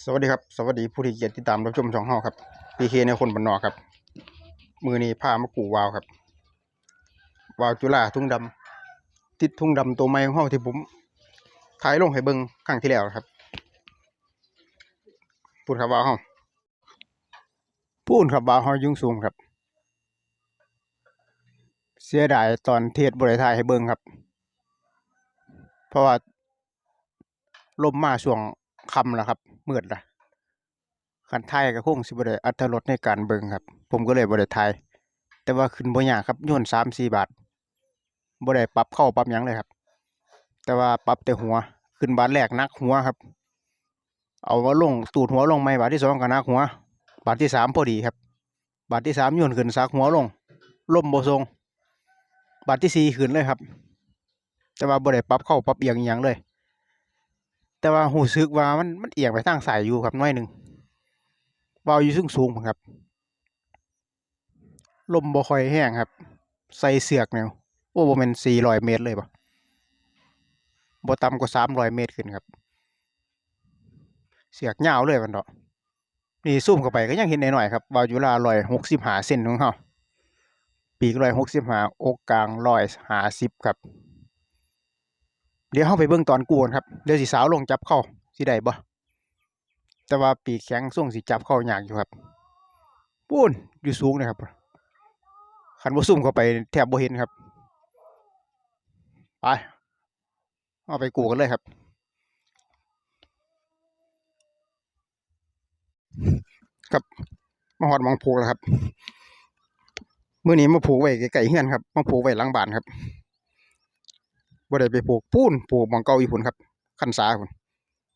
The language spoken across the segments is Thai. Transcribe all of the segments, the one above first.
สวัสดีครับ สวัสดีผู้ที่เกียรติติดตามรับชมช่องเฮาครับพีเคในคนบันนอกครับ มือนี้พามากูวาวครับ วาวจุฬาทุ่งดำติดทุ่งดำตัวใหม่ของเฮาที่ผมถ่ายลงให้เบิ่งครั้งที่แล้วครับ พูดครับวาวเฮาพูดครับวาวเฮายุ่งสูงครับ เสียดายตอนเทศบริถ่ายให้เบิ่งครับ เพราะว่าลมมาช่วงค่ำแล้วครับ มืดละคันไทยก็คงสิบ่ได้อัตรสในการเบิ่งครับ ผมก็เลยบ่ได้ถ่ายแต่ว่าขึ้นบ่ยากครับโยน3-4บาทบ่ได้ปรับเข้าปรับยังเลยครับ แต่ว่าปรับแต่หัวขึ้นบาทแรกนักหัวครับ เอามาลงตูดหัวลงใหม่บาทที่สองก็นักหัว บาทที่สามพอดีครับ บาทที่สามโยนขึ้นซักหัวลงล่มบ่ทรง บาทที่สี่ขึ้นเลยครับ แต่ว่าบ่ได้ปรับเข้าปรับเอียงอิหยังเลย แต่ว่าหูซึกว่ามันมันเอียงไปทางสายอยู่ครับหน้อยหนึ่งเบาอยู่สูงสูงครับ ลมบ่คอยแห้งครับ ใส่เสือกแนวโอ้บ่แม่น400เมตรเลยบ่บ่ต่ำกว่า300เมตรขึ้นครับ เสือกยาวเลยมันเนาะนี่ซูมเข้าไปก็ยังเห็นหน่อยๆครับวายอยู่ลา165เซนของเฮาปีก165อกกลาง150ครับ เดี๋ยวเฮาไปเบิ่งตอนกูก่อนครับ เดี๋ยวสิสาวลงจับเข้าสิได้บ่แต่ว่าปีกแข็งส่งสิจับเข้ายากอยู่ครับปูนอยู่สูงนะครับคันบ่ซุ่มเข้าไปแทบบ่เห็นครับ ไปเอาไปกูกันเลยครับครับมาฮอดมองผูกแล้วครับเมื้อนี้มาผูกไว้ใกล้ๆเฮือนครับมาผูกไว้หลังบ้านครับ บ่ได้ไปปลูกปูนปลูกมองเก่าอีพุนครับคันสาพุน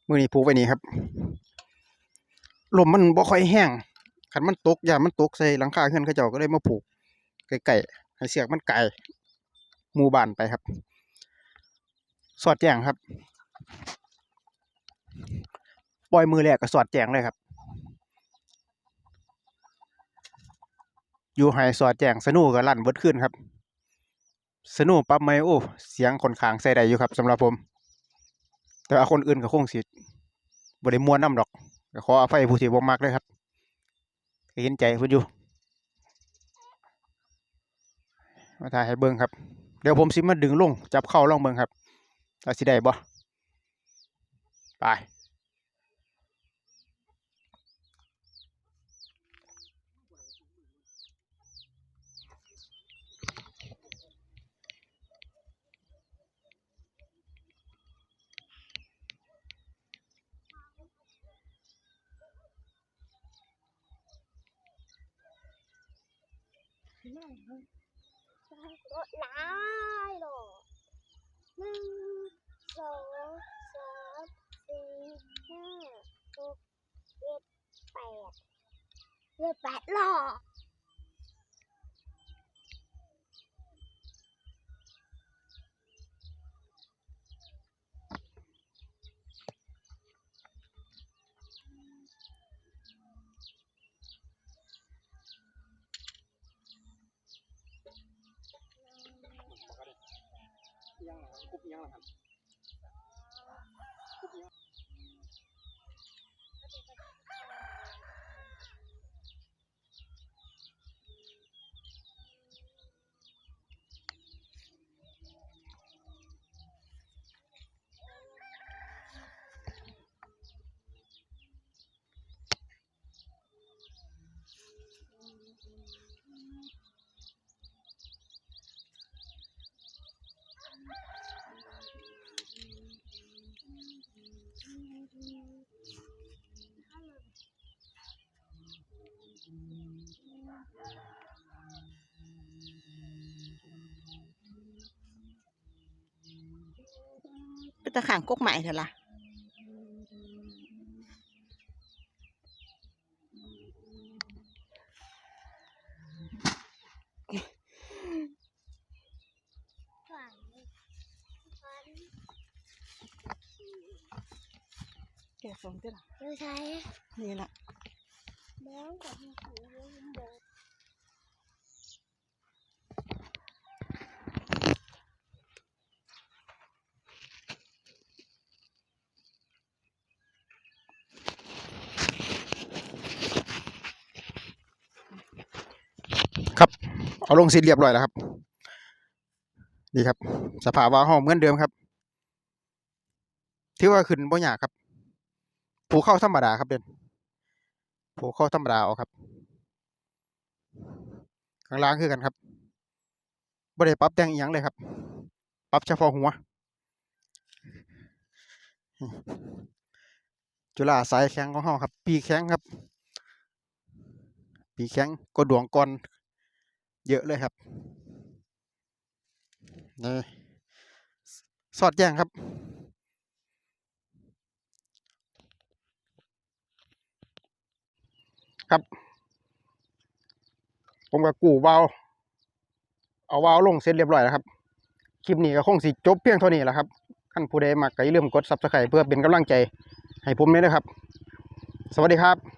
มือนี้ปลูกไว้นี่ครับลมมันบ่ค่อยแห้งคันมันตกยามมันตกใส่หลังคาเฮือนเขาเจ้าก็เลยมาปลูกใกล้ๆให้เสียกมันไกลหมู่บ้านไปครับ สอดแจ้งครับ ปล่อยมือแรกก็สอดแจ้งเลยครับ อยู่ให้สอดแจ้งสนุกก็ลั่นเบิดขึ้นครับ สนุปรับไมโอ้เสียงค่อนข้างใส่ได้อยู่ครับสำหรับผม แต่ว่าคนอื่นก็คงสิบ่ได้ม่วนนำดอกก็ขออภัยผู้ที่บ่มักเลยครับเห็นใจเพิ่นอยู่มาถ่ายให้เบิ่งครับ เดี๋ยวผมสิมาดึงลง จับเข้าล่องเบิ่งครับว่าสิได้บ่ไป หลายดอกหนึ่งสองสามสี่ห้าหกเจ็ดแปดเจ็ดแปดหลอ เป็นตะขางหม่เถอะล่ะกะสองเจ้าล่ะไม่ใช่ นี่ล่ะแมวกับมีหูเยอะเยอะ ครับ เอาลงซีเรียบร้อยแล้วครับนี่ครับ สภาพวาล์วเฮาเหมือนเดิมครับถือว่าขึ้นบ่ยากครับ ผูกเข้าธรรมดาครับเด่นผูกเข้าธรรมดาเอาครับข้างล่างคือกันครับบ่ได้ปรับแต่งอีหยังเลยครับ ปรับเฉพาะหัว จุฬาสายแข็งของเฮาครับ ปีแข็งครับ ปีแข็งก็ดวงก่อน เยอะเลยครับนี่สอดแจ้งครับ ครับ ผมก็กู้วาวเอาวาวลงเสร็จเรียบร้อยแล้วครับ คลิปนี้ก็คงสิจบเพียงเท่านี้แหละครับท่านผู้ใดมักก็อย่าลืมกด Subscribe เพื่อเป็นกำลังใจ ให้ผมด้วยนะครับ สวัสดีครับ